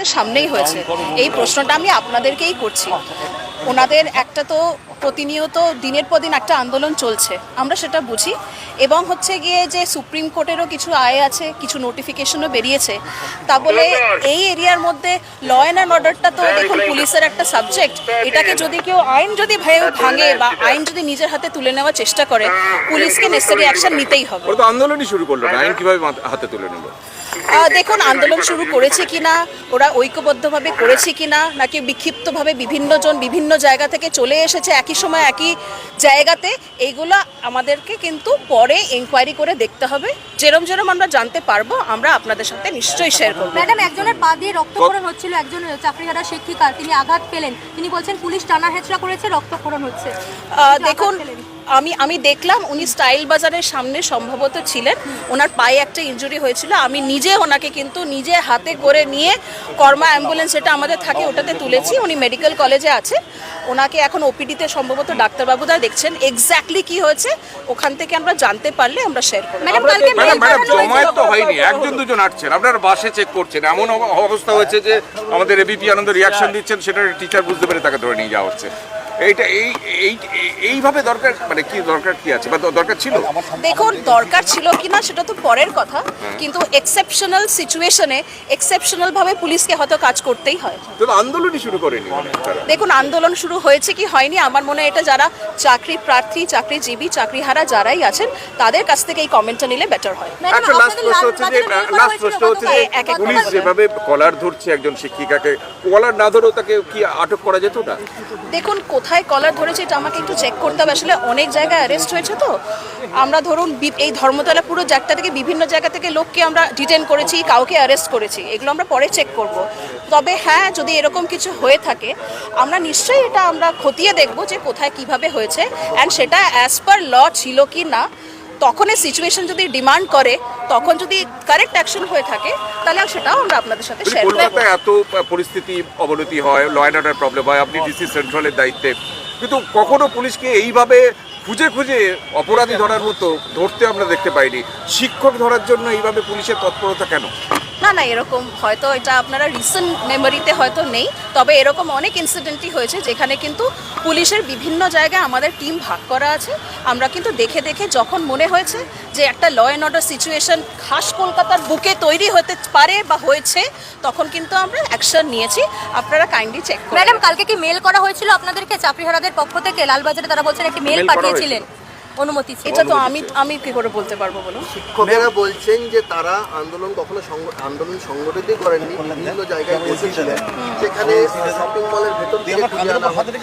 হাতের সামনেই হয়েছে। এই প্রশ্নটা আমি আপনাদেরকেই করছি। ওনাদের একটা তো প্রতিনিয়ত দিনের পর দিন একটা আন্দোলন চলছে আমরা সেটা বুঝি। এবং হচ্ছে গিয়ে যে সুপ্রিম কোর্টেরও কিছু আয় আছে কিছু নোটিফিকেশনও বেরিয়েছে তা বলে এই এরিয়ার মধ্যে ল অ্যান্ড অ্যান্ড অর্ডারটা তো দেখুন পুলিশের একটা সাবজেক্ট এটাকে যদি কেউ আইন যদি ভে- ভাঙে বা আইন যদি নিজের হাতে তুলে নেওয়ার চেষ্টা করে পুলিশকে নেসেসারি অ্যাকশন নিতেই হবে। আন্দোলনই শুরু করল আইন কীভাবে হাতে তুলে নিল দেখুন আন্দোলন শুরু করেছে কিনা ওরা ঐক্যবদ্ধভাবে করেছে কিনা নাকি বিক্ষিপ্তভাবে বিভিন্ন জন বিভিন্ন জায়গা থেকে চলে এসেছে একই সময় একই জায়গাতে এইগুলো আমাদেরকে কিন্তু পরে এনকোয়ারি করে দেখতে হবে। যেরম যেরম আমরা জানতে পারব আমরা আপনাদের সাথে নিশ্চয়ই শেয়ার করব। ম্যাডাম একজনের পা দিয়ে রক্তক্ষরণ হচ্ছিল একজন চাকরিহারা শিক্ষিকার তিনি আঘাত পেলেন। তিনি বলছেন পুলিশ টানা হেঁচড়া করেছে রক্তক্ষরণ হচ্ছে। দেখুন আমি আমি দেখলাম উনি স্টাইল বাজারের সামনে সম্ভবত ছিলেন। ওনার পায়ে একটা ইঞ্জুরি হয়েছিল। আমি নিজে ওনাকে কিন্তু নিজে হাতে করে নিয়ে কর্মা অ্যাম্বুলেন্স যেটা আমাদের থাকে ওটাতে তুলেছি। উনি মেডিকেল কলেজে আছে ওনাকে এখন ওপিডিতে সম্ভবত ডাক্তারবাবুরা দেখছেন এক্স্যাক্টলি কি হয়েছে। ওখান থেকে আমরা জানতে পারলে আমরা শেয়ার করব। জমায়েত তো হয়নি। একজন দুজন আটছেন আপনারা বাসে চেক করছেন। এমন অবস্থা হয়েছে যে আমাদের এবিপি আনন্দ রিয়াকশন দিচ্ছেন সেটা টিচার বুঝতে পেরে তাকে ধরে নিয়ে যাওয়া হচ্ছে। এইটা এই এই এই- এইভাবে দরকার মানে কি দরকার কি আছে? বা দরকার ছিল? দেখুন দরকার ছিল কিনা সেটা তো পরের কথা কিন্তু এক্সেপশনাল সিচুয়েশনে এক্সেপশনাল ভাবে পুলিশকে হয়তো কাজ করতেই হয়। তো আন্দোলনই শুরু করেনি দেখুন আন্দোলন শুরু হয়েছে কি হয়নি আমার মনে হয় এটা যারা চাকরি প্রার্থী চাকরিজীবী চাকরিহারা যারাই আছেন তাদের কাছ থেকে এই কমেন্টটা নিলে বেটার হয়। একটা লাস্ট প্রশ্ন হচ্ছে যে লাস্ট প্রশ্ন হচ্ছে যে। এক এক পুলিশ যেভাবে কলার ধরছে একজন শিক্ষিকাকে কলার না ধরেও তাকে কি আটক করা যেত না? দেখুন কোথায় কলার ধরেছে এটা আমাকে একটু চেক করতে হবে। আসলে অনেক জায়গায় অ্যারেস্ট হয়েছে তো। আমরা ধরুন এই ধর্মতলা পুরো জায়গা থেকে বিভিন্ন জায়গা থেকে লোককে আমরা ডিটেন করেছি, কাউকে অ্যারেস্ট করেছি। এগুলো আমরা পরে চেক করব। তবে হ্যাঁ যদি এরকম কিছু হয়ে থাকে, আমরা নিশ্চয়ই এটা আমরা খতিয়ে দেখব যে কোথায় কীভাবে হয়েছে। অ্যান্ড সেটা অ্যাজ পার ল ছিল কি না তখন এই সিচুয়েশন যদি ডিমান্ড করে তখন যদি কারেক্ট অ্যাকশন হয়ে থাকে তাহলে সেটাও আমরা আপনাদের সাথে শেয়ার করব। কলকাতায় এত পরিস্থিতি অবনতি হয় ল অ্যান্ড অর্ডার প্রবলেম হয় আপনি ডিসি সেন্ট্রালের দায়িত্বে। কিন্তু কখনো পুলিশকে এইভাবে খুঁজে খুঁজে অপরাধী ধরার মতো ধরতে আমরা দেখতে পাইনি। শিক্ষক ধরার জন্য এইভাবে পুলিশের তৎপরতা কেন? না না এরকম হয়তো এটা আপনারা রিসেন্ট মেমোরিতে হয়তো নেই তবে এরকম অনেক ইনসিডেন্টই হয়েছে যেখানে কিন্তু পুলিশের বিভিন্ন জায়গায় আমাদের টিম ভাগ করা আছে। আমরা কিন্তু দেখে দেখে যখন মনে হয়েছে যে একটা ল অ্যান্ড অর্ডার সিচুয়েশন খাস কলকাতার বুকে তৈরি হতে পারে বা হয়েছে তখন কিন্তু আমরা অ্যাকশন নিয়েছি। আপনারা কাইন্ডলি চেক ম্যাডাম কালকে কি মেল করা হয়েছিল আপনাদেরকে? চাকরিহারাদের পক্ষ থেকে? লালবাজারে তারা বলছেন একটি মেল মেল পাঠিয়েছিলেন। অনুমতি ছিল। এটা তো আমি আমি কি করে বলতে পারব বলুন? শিক্ষকেরা বলছেন যে তারা আন্দোলন কখনো আন্দোলন সংগঠিতই করেননি বিভিন্ন জায়গায় বসেছিলেন। সেখানে শপিং মলের ভেতর থেকে খুঁজে আনা হচ্ছে।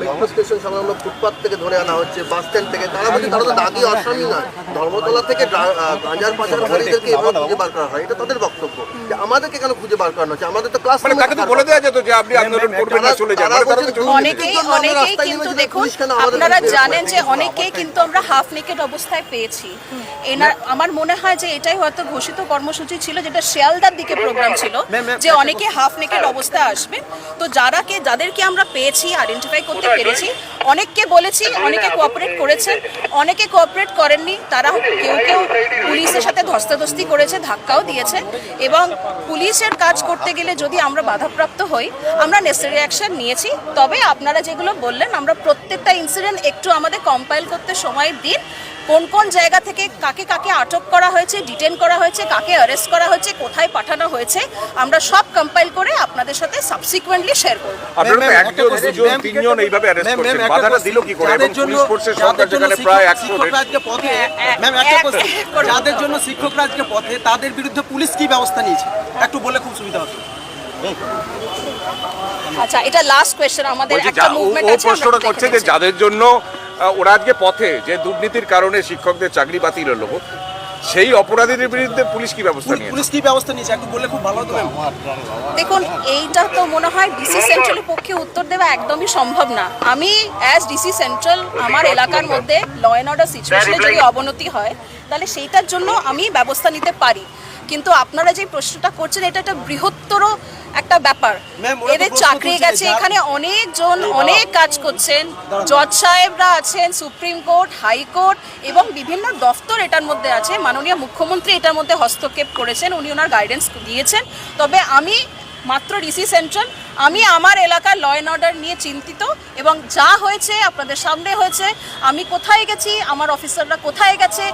মেট্রো স্টেশন সংলগ্ন ফুটপাথ থেকে ধরে আনা হচ্ছে বাস স্ট্যান্ড থেকে। তারা বলছে তারা তো দাগি আসামি নয় ধর্মতলা থেকে গাঁজার পাচারকারীদেরকে এভাবে খুঁজে বার করা হয়। এটা তাদের বক্তব্য। যে আমাদেরকে কেন খুঁজে বার করানো হচ্ছে? আমাদের তো ক্লাস মানে তাকে তো বলে দেওয়া যেত যে আপনি আন্দোলন করবেন না চলে যান। মানে। অনেকেই অনেকেই কিন্তু দেখুন আপনারা জানেন যে অনেকেই কিন্তু আমরা হাফ নেকেড অবস্থায় পেয়েছি। এনার আমার মনে হয় যে এটাই হয়তো ঘোষিত কর্মসূচি ছিল যেটা শিয়ালদার দিকে প্রোগ্রাম ছিল যে অনেকে হাফ নেকেড অবস্থায় আসবে। তো যারাকে যাদেরকে আমরা পেয়েছি আইডেন্টিফাই করতে পেরেছি অনেককে বলেছি, অনেকে কোঅপারেট করেছেন, অনেকে কোঅপারেট করেননি তারা কেউ কেউ পুলিশের সাথে ধস্তাধস্তি করেছে, ধাক্কাও দিয়েছে এবং পুলিশের কাজ করতে গেলে যদি আমরা বাধাপ্রাপ্ত হই, আমরা নেসেসারি অ্যাকশন নিয়েছি। তবে আপনারা যেগুলো বললেন, আমরা প্রত্যেকটা ইনসিডেন্ট একটু আমাদের কম্পাইল করতে সময় দিন। কোন কোন জায়গা থেকে কাকে কাকে আটক করা হয়েছে ডিটেন করা হয়েছে কাকে অ্যারেস্ট করা হয়েছে কোথায় পাঠানো হয়েছে আমরা সব কম্পাইল করে আপনাদের সাথে সাবসিকুয়েন্টলি শেয়ার করব। আপনারা একজন একটা question, দুজন তিনজন এইভাবে অ্যারেস্ট করছেন। বাধাটা দিল কি করে? এবং পুলিশ ফোর্সের জন্য যেখানে প্রায় শিক্ষক- একশো শিক্ষকরা আজকে পথে ম্যাম একটা এক- question, এক করে যাদের জন্য শিক্ষকরা আজকে পথে তাদের বিরুদ্ধে পুলিশ কি ব্যবস্থা নিয়েছে? একটু বলে খুব সুবিধা হতো আচ্ছা এটা লাস্ট কোয়েশ্চেন আমাদের একটা মুভমেন্ট আছে প্রশ্নটা করছে যে যাদের জন্য ওরা আজকে পথে যে দুর্নীতির কারণে শিক্ষকদের চাকরি বাতিল হলো সেই অপরাধীদের বিরুদ্ধে পুলিশ কি ব্যবস্থা নিয়েছে? পুলিশ কি ব্যবস্থা নিয়েছে? একটু বলে খুব ভালো হতো দেখুন এইটা তো মনে হয় ডিসি সেন্ট্রালের পক্ষে উত্তর দেওয়া একদমই সম্ভব না। আমি অ্যাজ ডিসি সেন্ট্রাল আমার এলাকার মধ্যে ল অ্যান্ড অর্ডার সিচুয়েশনে যদি অবনতি হয় তাহলে সেইটার জন্য আমি ব্যবস্থা নিতে পারি। কিন্তু আপনারা যে প্রশ্নটা করছেন এটা একটা বৃহত্তর একটা ব্যাপার। এদের চাকরি গেছে এখানে অনেকজন অনেক কাজ করছেন। জজ সাহেবরা আছেন সুপ্রিম কোর্ট হাইকোর্ট এবং বিভিন্ন দফতর এটার মধ্যে আছে। মাননীয় মুখ্যমন্ত্রী এটার মধ্যে হস্তক্ষেপ করেছেন উনি ওনার গাইডেন্স দিয়েছেন। তবে আমি মাত্র ডিসি সেন্ট্রাল আমি আমার এলাকার ল অ্যান্ড অর্ডার নিয়ে চিন্তিত। এবং যা হয়েছে আপনাদের সামনে হয়েছে আমি কোথায় গেছি আমার অফিসাররা কোথায় গেছে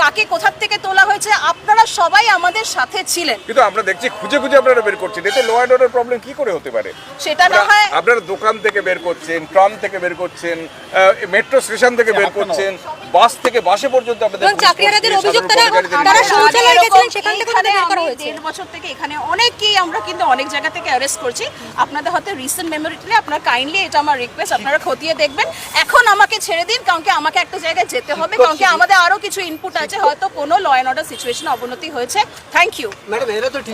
কাকে কোথার থেকে তোলা হয়েছে আপনারা সবাই আমাদের সাথে ছিলেন কিন্তু আমরা দেখছি খুঁজে খুঁজে আপনারা বের করছেন এতে ল অ্যান্ড অর্ডার প্রবলেম কি করে হতে পারে সেটা না হয় আপনারা দোকান থেকে বের করছেন ট্রাম থেকে বের করছেন মেট্রো স্টেশন থেকে বের করছেন বাস থেকে বাসে পর্যন্ত আপনাদের চাকরিহারাদের অভিযোগ তারা- তারা। শৌচালয়ে গেছিলেন, সেখান থেকে তাদের বের করা হয়েছে। দেড় বছর থেকে এখানে অনেকেই আমরা কিন্তু অনেক জায়গা থেকে অ্যারেস্ট করছি আপনাদের হয়তো রিসেন্ট মেমোরিটিলে আপনারা কাইন্ডলি এটা আমার রিকোয়েস্ট আপনারা খতিয়ে দেখবেন। এখন আমাকে ছেড়ে দিন কারণ কি আমাকে একটা জায়গায় যেতে হবে কারণ কি আমাদের আরও কিছু ইনপুট আছে। হয়তো কোনো ল অ্যান্ড অর্ডার সিচুয়েশন অবনতি হয়েছে। থ্যাংক ইউ ম্যাডাম এরা তো ঠিক